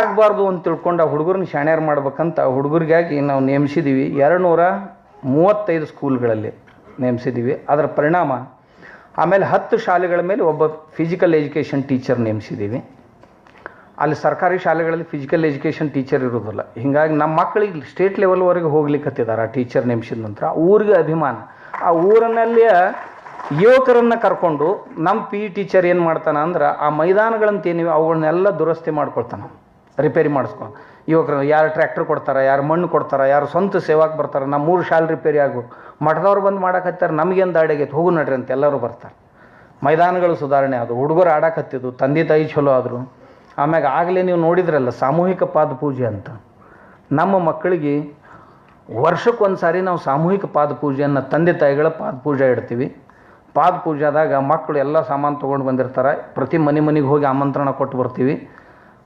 ಆಗಬಾರ್ದು ಅಂತ ತಿಳ್ಕೊಂಡು ಆ ಹುಡುಗರನ್ನ ಶಾಣ್ಯಾರು ಮಾಡ್ಬೇಕಂತ ಹುಡುಗರಿಗಾಗಿ ನಾವು ನೇಮಿಸಿದ್ದೀವಿ ಎರಡು ನೂರ ಮೂವತ್ತೈದು ಸ್ಕೂಲ್ಗಳಲ್ಲಿ ನೇಮಿಸಿದ್ದೀವಿ ಅದರ ಪರಿಣಾಮ ಆಮೇಲೆ ಹತ್ತು ಶಾಲೆಗಳ ಮೇಲೆ ಒಬ್ಬ ಫಿಸಿಕಲ್ ಎಜುಕೇಷನ್ ಟೀಚರ್ ನೇಮಿಸಿದ್ದೀವಿ ಅಲ್ಲಿ ಸರ್ಕಾರಿ ಶಾಲೆಗಳಲ್ಲಿ ಫಿಸಿಕಲ್ ಎಜುಕೇಷನ್ ಟೀಚರ್ ಇರೋದಿಲ್ಲ ಹೀಗಾಗಿ ನಮ್ಮ ಮಕ್ಕಳಿಗೆ ಸ್ಟೇಟ್ ಲೆವೆಲ್ವರೆಗೆ ಹೋಗ್ಲಿಕ್ಕತ್ತಿದ್ದಾರೆ ಆ ಟೀಚರ್ ನೇಮಿಸಿದ ನಂತರ. ಆ ಊರಿಗೆ ಅಭಿಮಾನ. ಆ ಊರಿನಲ್ಲಿ ಯುವಕರನ್ನು ಕರ್ಕೊಂಡು ನಮ್ಮ ಪಿ ಇ ಟೀಚರ್ ಏನು ಮಾಡ್ತಾನೆ ಅಂದ್ರೆ ಆ ಮೈದಾನಗಳಂತೇನಿವೆ ಅವುಗಳನ್ನೆಲ್ಲ ದುರಸ್ತಿ ಮಾಡ್ಕೊಳ್ತಾನೆ. ರಿಪೇರಿ ಮಾಡಿಸ್ಕೊ. ಯುವಕರು ಯಾರು ಟ್ರ್ಯಾಕ್ಟರ್ ಕೊಡ್ತಾರೆ, ಯಾರು ಮಣ್ಣು ಕೊಡ್ತಾರೆ, ಯಾರು ಸ್ವಂತ ಸೇವಾಕ್ ಬರ್ತಾರೆ ನಮ್ಮ ಮೂರು ಶಾಲೆ ರಿಪೇರಿ ಆಗು. ಮಠದವ್ರು ಬಂದು ಮಾಡಕತ್ತಾರೆ ನಮಗೇನು ದಾಡಿಗೈತೆ ಹೋಗು ನಡ್ರಿ ಅಂತ ಎಲ್ಲರೂ ಬರ್ತಾರೆ. ಮೈದಾನಗಳು ಸುಧಾರಣೆ ಅದು ಹುಡುಗರು ಆಡಕತ್ತಿದ್ದು ತಂದೆ ತಾಯಿ ಚಲೋ ಆದರು. ಆಮ್ಯಾಗ ಆಗಲೇ ನೀವು ನೋಡಿದ್ರಲ್ಲ, ಸಾಮೂಹಿಕ ಪಾದ ಪೂಜೆ ಅಂತ. ನಮ್ಮ ಮಕ್ಕಳಿಗೆ ವರ್ಷಕ್ಕೊಂದು ಸಾರಿ ನಾವು ಸಾಮೂಹಿಕ ಪಾದ ಪೂಜೆಯನ್ನು ತಂದೆ ತಾಯಿಗಳ ಪಾದ ಪೂಜೆ ಇಡ್ತೀವಿ. ಪಾದ ಪೂಜಾದಾಗ ಮಕ್ಕಳು ಎಲ್ಲ ಸಾಮಾನು ತೊಗೊಂಡು ಬಂದಿರ್ತಾರೆ, ಪ್ರತಿ ಮನೆ ಮನೆಗೆ ಹೋಗಿ ಆಮಂತ್ರಣ ಕೊಟ್ಟು ಬರ್ತೀವಿ.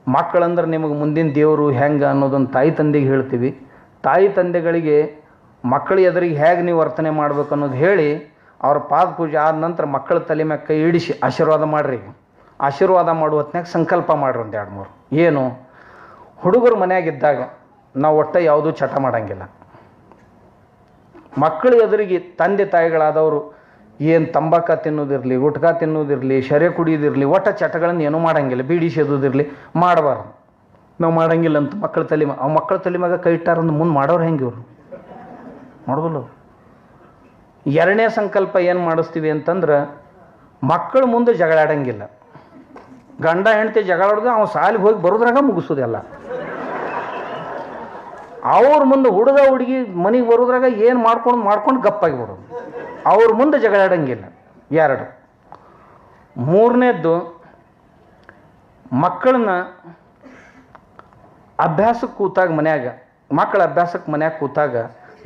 ಮಕ್ಕಳಂದ್ರೆ ನಿಮಗೆ ಮುಂದಿನ ದೇವರು ಹೆಂಗೆ ಅನ್ನೋದನ್ನು ತಾಯಿ ತಂದೆಗೆ ಹೇಳ್ತೀವಿ. ತಾಯಿ ತಂದೆಗಳಿಗೆ ಮಕ್ಕಳ ಎದುರಿಗೆ ಹೇಗೆ ನೀವು ವರ್ತನೆ ಮಾಡ್ಬೇಕು ಅನ್ನೋದು ಹೇಳಿ ಅವ್ರ ಪಾದ ಪೂಜೆ ಆದ ನಂತರ ಮಕ್ಕಳ ತಲೆ ಮ್ಯಾಗ ಕೈ ಇಡಿಸಿ ಆಶೀರ್ವಾದ ಮಾಡ್ರಿ. ಆಶೀರ್ವಾದ ಮಾಡುವ ಹೊತ್ತಿನಾಗ ಸಂಕಲ್ಪ ಮಾಡ್ರಿ ಒಂದು ಎರಡು ಮೂರು. ಏನು? ಹುಡುಗರು ಮನೆಯಾಗಿದ್ದಾಗ ನಾವು ಒಟ್ಟ ಯಾವುದೂ ಚಟ ಮಾಡೋಂಗಿಲ್ಲ. ಮಕ್ಕಳ ಎದುರಿಗೆ ತಂದೆ ತಾಯಿಗಳಾದವರು ಏನು ತಂಬಾಕ ತಿನ್ನೋದಿರಲಿ, ಗುಟ್ಕಾ ತಿನ್ನೋದಿರಲಿ, ಶರೆ ಕುಡಿಯೋದಿರಲಿ, ಒಟ್ಟ ಚಟಗಳನ್ನು ಏನೂ ಮಾಡಂಗಿಲ್ಲ, ಬೀಡಿ ಸೇದೋದಿರಲಿ, ಮಾಡಬಾರ್ದು. ನಾವು ಮಾಡಂಗಿಲ್ಲ ಅಂತ ಮಕ್ಕಳ ತಲೆ ಆ ಮಕ್ಕಳ ತಲೆ ಕೈ ಇಟ್ಟಾರಂದು ಮುಂದೆ ಮಾಡೋರು ಹೆಂಗೆ ಇವರು? ಮಾಡೋದಿಲ್ಲ ಎರಡನೇ ಸಂಕಲ್ಪ ಏನು ಮಾಡಿಸ್ತೀವಿ ಅಂತಂದ್ರೆ, ಮಕ್ಕಳು ಮುಂದೆ ಜಗಳಾಡಂಗಿಲ್ಲ ಗಂಡ, ಹೆಂಡತಿ ಜಗಳಾಡೋದು ಅವ್ನು ಸಾಲಿಗೆ ಹೋಗಿ ಬರೋದ್ರಾಗ ಮುಗಿಸೋದೆಲ್ಲ. ಅವ್ರ ಮುಂದೆ ಹುಡುಗ, ಹುಡುಗಿ ಮನೆಗೆ ಬರೋದ್ರಾಗ ಏನು ಮಾಡ್ಕೊಂಡು ಮಾಡ್ಕೊಂಡು ಗಪ್ಪಾಗಿ ಬಿಡೋದು. ಅವ್ರ ಮುಂದೆ ಜಗಳಾಡಂಗಿಲ್ಲ ಎರಡು ಮೂರನೇದ್ದು ಮಕ್ಕಳನ್ನ ಅಭ್ಯಾಸಕ್ಕೆ ಕೂತಾಗ ಮನ್ಯಾಗ, ಮಕ್ಕಳ ಅಭ್ಯಾಸಕ್ಕೆ ಮನ್ಯಾಗ ಕೂತಾಗ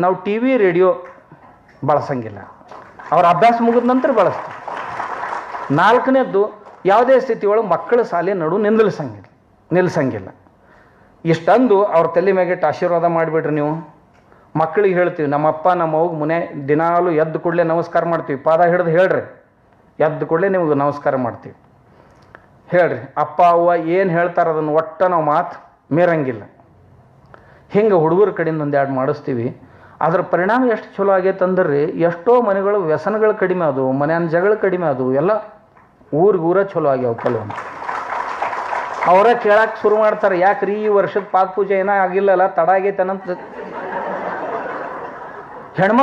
ನಾವು ಟಿ ವಿ, ರೇಡಿಯೋ ಬಳಸಂಗಿಲ್ಲ. ಅವ್ರ ಅಭ್ಯಾಸ ಮುಗಿದ ನಂತರ ಬಳಸ್ತೀವಿ. ನಾಲ್ಕನೇದ್ದು ಯಾವುದೇ ಸ್ಥಿತಿ ಒಳಗೆ ಮಕ್ಕಳ ಶಾಲೆ ನಡು ನಿಲ್ಲಿಸಂಗಿಲ್ಲ ನಿಲ್ಲಿಸಂಗಿಲ್ಲ ಇಷ್ಟಂದು ಅವ್ರ ತಲೆ ಮ್ಯಾಗೆಟ್ಟು ಆಶೀರ್ವಾದ ಮಾಡಿಬಿಡ್ರಿ ನೀವು. ಮಕ್ಕಳಿಗೆ ಹೇಳ್ತೀವಿ, ನಮ್ಮಪ್ಪ, ನಮ್ಮ ಅವ್ಗೆ ಮನೆ ದಿನಾಲು ಎದ್ದು ಕೂಡಲೇ ನಮಸ್ಕಾರ ಮಾಡ್ತೀವಿ. ಪಾದ ಹಿಡಿದು ಹೇಳ್ರಿ, ಎದ್ದು ಕೂಡಲೇ ನಿಮಗೆ ನಮಸ್ಕಾರ ಮಾಡ್ತೀವಿ. ಹೇಳ್ರಿ, ಅಪ್ಪ, ಅವ್ವ ಏನು ಹೇಳ್ತಾರೆ ಅದನ್ನು ಒಟ್ಟ ನಾವು ಮಾತು ಮೀರಂಗಿಲ್ಲ. ಹಿಂಗೆ ಹುಡುಗರ ಕಡೆಯಿಂದ ಒಂದೆರಡು ಮಾಡಿಸ್ತೀವಿ. ಅದರ ಪರಿಣಾಮ ಎಷ್ಟು ಚಲೋ ಆಗೈತೆ ಅಂದ್ರೆ, ಎಷ್ಟೋ ಮನೆಗಳು ವ್ಯಸನಗಳು ಕಡಿಮೆ ಆದವು ಮನೆಯ ಜಗಳ ಕಡಿಮೆ ಅದು ಎಲ್ಲ ಊರಿಗೂರ ಊರ ಚಲೋ ಆಗ್ಯಾವ ಕೆಲವೊಂದು. ಅವರೇ ಕೇಳಕ್ಕೆ ಶುರು ಮಾಡ್ತಾರೆ, ಯಾಕ್ರಿ ಈ ವರ್ಷದ ಪಾದ ಪೂಜೆ ಏನೋ ಆಗಿಲ್ಲಲ್ಲ, ತಡ ಆಗೈತೆ ಅನ್ನಂತ پھر